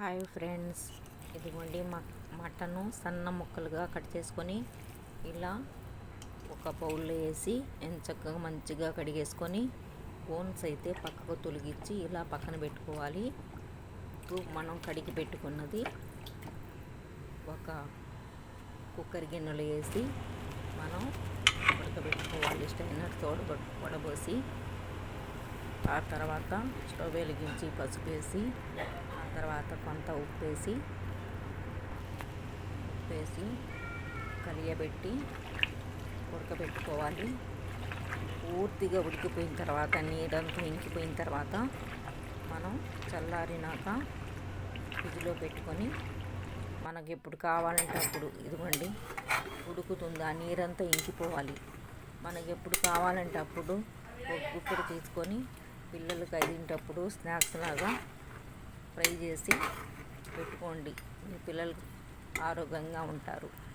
Hi friends. ఇదిగోండి మ mutton సన్న ముక్కలుగా కట్ చేసుకొని ఇలా ఒక బౌల్లో వేసి చక్కగా మంచిగా కడిగేసుకొని బోన్స్ అయితే పక్కకు తొలగించి ఇలా పక్కన పెట్టుకోవాలి. ఇప్పుడు మనం కడిగి పెట్టుకున్నది ఒక కుక్కర్ గిన్నెలో వేసి మనం ఉడకబెట్టుకోవాలి. స్టైనర్ తోడు వడబోసి ఆ తర్వాత స్టవ్ వెలిగించి పసుపు వేసి తర్వాత కొంత ఉప్పు వేసి ఉప్పు వేసి కలియబెట్టి ఉడకబెట్టుకోవాలి. పూర్తిగా ఉడికిపోయిన తర్వాత నీరంతా ఇంకిపోయిన తర్వాత మనం చల్లారినాక ఫ్రిడ్జ్లో పెట్టుకొని మనకి ఎప్పుడు కావాలంటే అప్పుడు ఇదిగోండి ఉడుకుతుంది ఆ నీరంతా ఇంకిపోవాలి. మనకి ఎప్పుడు కావాలంటే అప్పుడు ఒక గుప్పుడు తీసుకొని పిల్లలకి అదింటప్పుడు స్నాక్స్ లాగా ఫ్రై చేసి పెట్టుకోండి. మీ పిల్లలు ఆరోగ్యంగా ఉంటారు.